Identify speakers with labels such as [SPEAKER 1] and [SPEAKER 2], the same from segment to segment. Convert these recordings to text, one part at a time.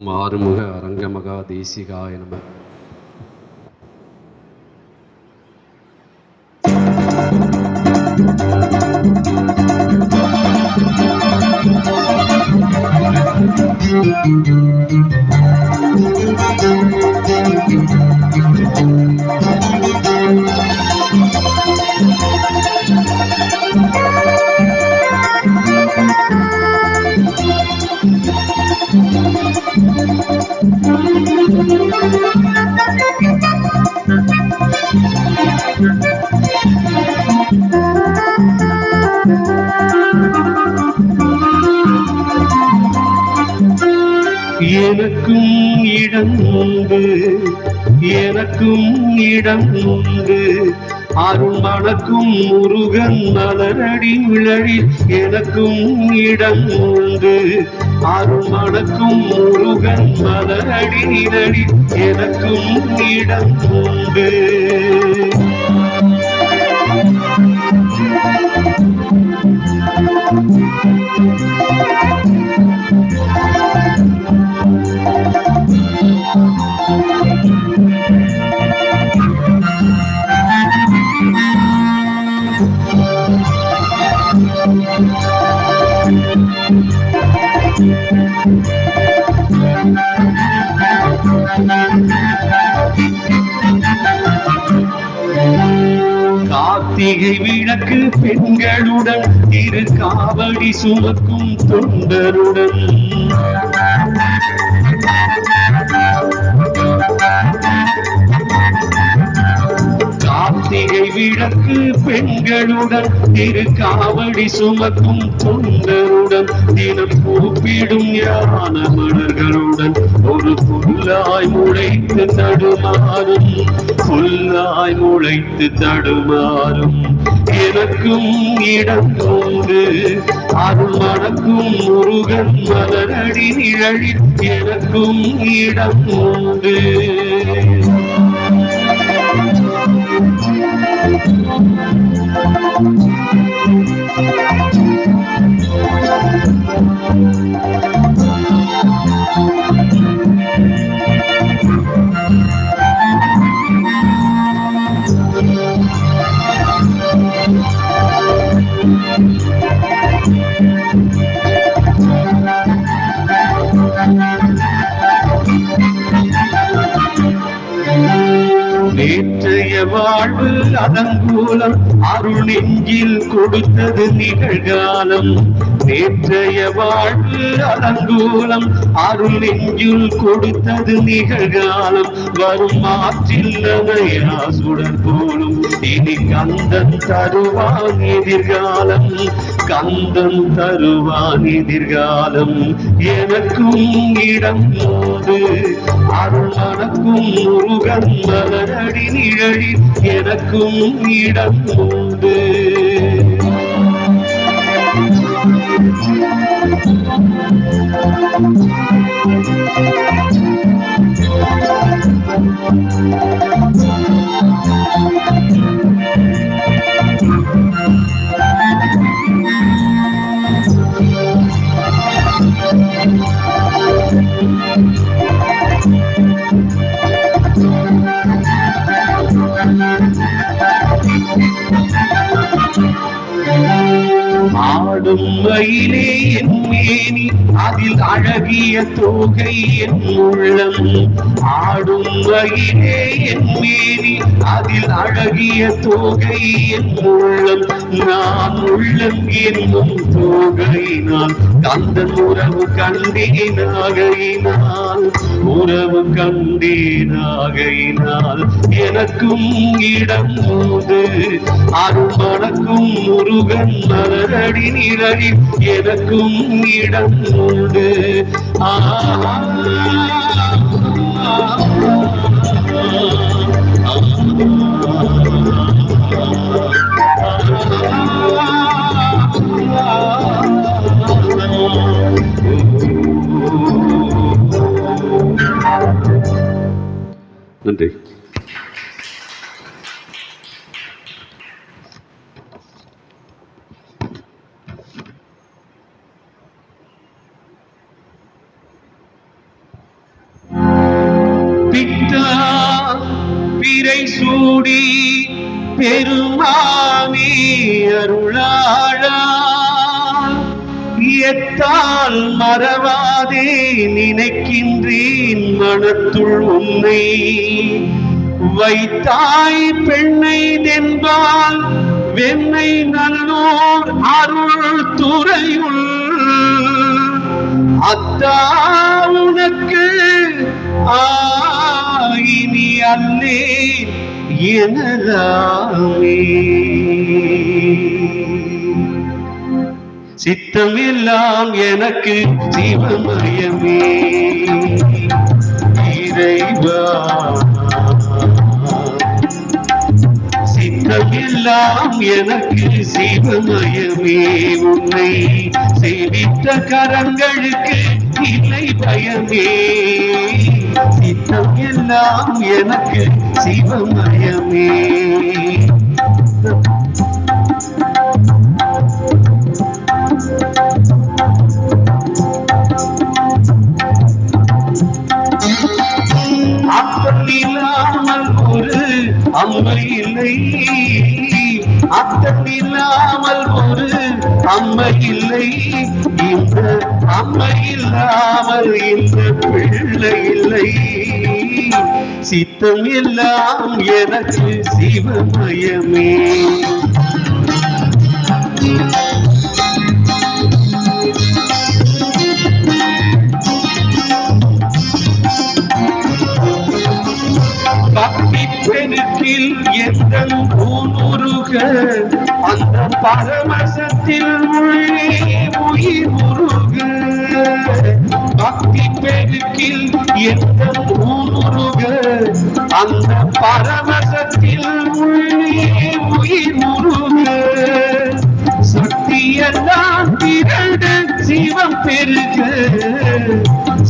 [SPEAKER 1] மாறுமுக அரங்கமகா தேசிகாய நம Thank you. இடம் உண்டு. எனக்கும் இடம் உண்டு. அருள் மணக்கும் முருகன் மலரடி விழடி எனக்கும் இடம் உண்டு. அருள் மணக்கும் முருகன் மலரடி நிழடி எனக்கும் இடம் உண்டு. பண்டிகை விளக்கு பெண்களுடன் இரு காவடி சுமக்கும் தொண்டருடன். கிழக்கு பெண்களுடன் திரு காவடி சுமக்கும் தொண்டருடன் தினம் கூப்பிடும் யான மலர்களுடன் ஒரு புல்லாய் முளைத்து தடுமாறும் புல்லாய் முளைத்து தடுமாறும். எனக்கும் இடம் உண்டு அருள் மணக்கும் முருகன் மலரடி நிழலில் எனக்கும் இடம் உண்டு. அதங்கூலம் அருள் நெஞ்சில் கொடுத்தது நிகழ்காலம். நேற்றைய வாழ்வு அதங்கூலம் அருள் நெஞ்சில் கொடுத்தது நிகழ்காலம். வரும் ஆற்றில் சுடர் போலும். இனி கந்தன் தருவான் எதிர்காலம். கந்தன் தருவான் எதிர்காலம். எனக்கும் இடம் போது அருள் மணக்கும் முருகன் மலரடி நிழலில் எனக்கும் இடம் உண்டு. ஆடும் மயிலே என் மேனி அதில் அழகிய தோகை என் உள்ளம். ஆடும் மயிலே என் மேனி அதில் அழகிய தோகை என் உள்ளம். நான் உள்ளம் என்னும் தோகையினால் கந்தன் உறவு கண்டேனாகையினால் உறவு கண்டேனாகையினால் எனக்கும் இடம் போது அருள் முருகன் மலரடி நிழலில் எனக்கும் இடம் உண்டு நன்றி அருளாளா எத்தால் மறவாதே நினைக்கின்றேன் மனத்துள் உன்னை. வைத்தாய் பெண்ணை தென்பால் வெண்ணை நல்லோர் அருள் துறையுள். அத்தா உனக்கு ஆயினி அல்லேன் எனலாமே சித்தம் எல்லாம் எனக்கு சிவமயமே. இறைவா. சித்தம் எல்லாம் எனக்கு சிவமயமே. உன்னை சேவித்த கரங்களுக்கு இல்லை பயமே. சித்தம் எல்லாம் எனக்கு சிவமயமே. அப்பன் இல்லாமல் ஒரு அம்மை இல்லை. அத்தன் இல்லாமல் ஒரு அம்மை இல்லை. இந்த அம்மை இல்லாமல் இந்த பிள்ளை இல்லை. சித்தம் எல்லாம் எனக்கு சிவமயமே. பக்தி பெருக்கில் எந்த ஊனுருக அந்த பரமசத்தில் உள்ளே உயிர் பக்தி பெருக்கில் எந்த ஊனுருக அந்த பரமசத்தில் உள்ளே உயிர் உருக சக்தியெல்லாம் திரண்ட சிவம் பெருக.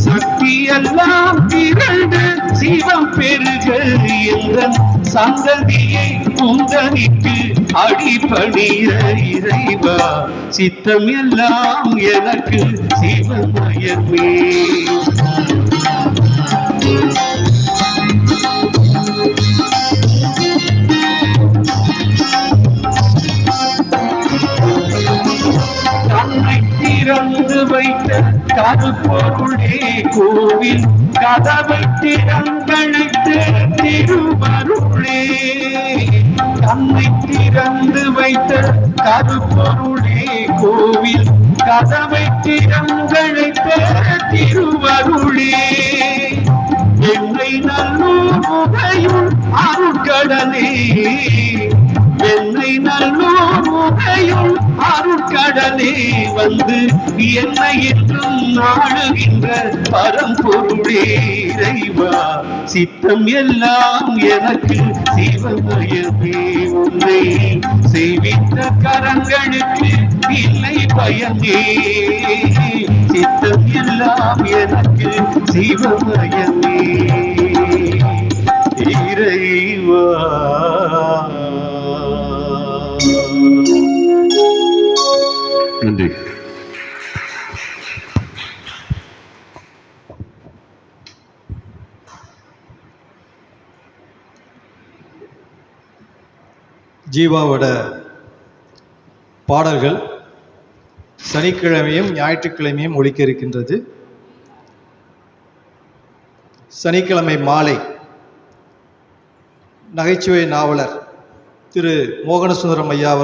[SPEAKER 1] சக்தியெல்லாம் திரண்ட சிவம் பெருகு. என்ற சந்ததியை உந்தனிட்டு அடிப்பணிய இறைவா சித்தம் எல்லாம் எனக்கு சிவமயமே கருப்பொருளே கோவில் கதவை திறந்தழைத்த திருவருளே தன்னை திறந்து வைத்த கருப்பொருளே கோவில் கதவை திறந்தழைத்த திருவருளே. கடலே வந்து என்னை என்றும் நாடுகின்ற பரம்பொருளே இறைவா. சித்தம் எல்லாம் எனக்கு சிவமயமே உன்னை செய்வித்த கரங்களுக்கு இல்லை பயமே. சித்தம் எல்லாம் எனக்கு சிவமயமே. இறைவா. நன்றி.
[SPEAKER 2] ஜீவாவோட பாடல்கள் சனிக்கிழமையும் ஞாயிற்றுக்கிழமையும் ஒழிக்க இருக்கின்றது. சனிக்கிழமை மாலை நகைச்சுவை நாவலர் திரு மோகனசுந்தரம் ஐயா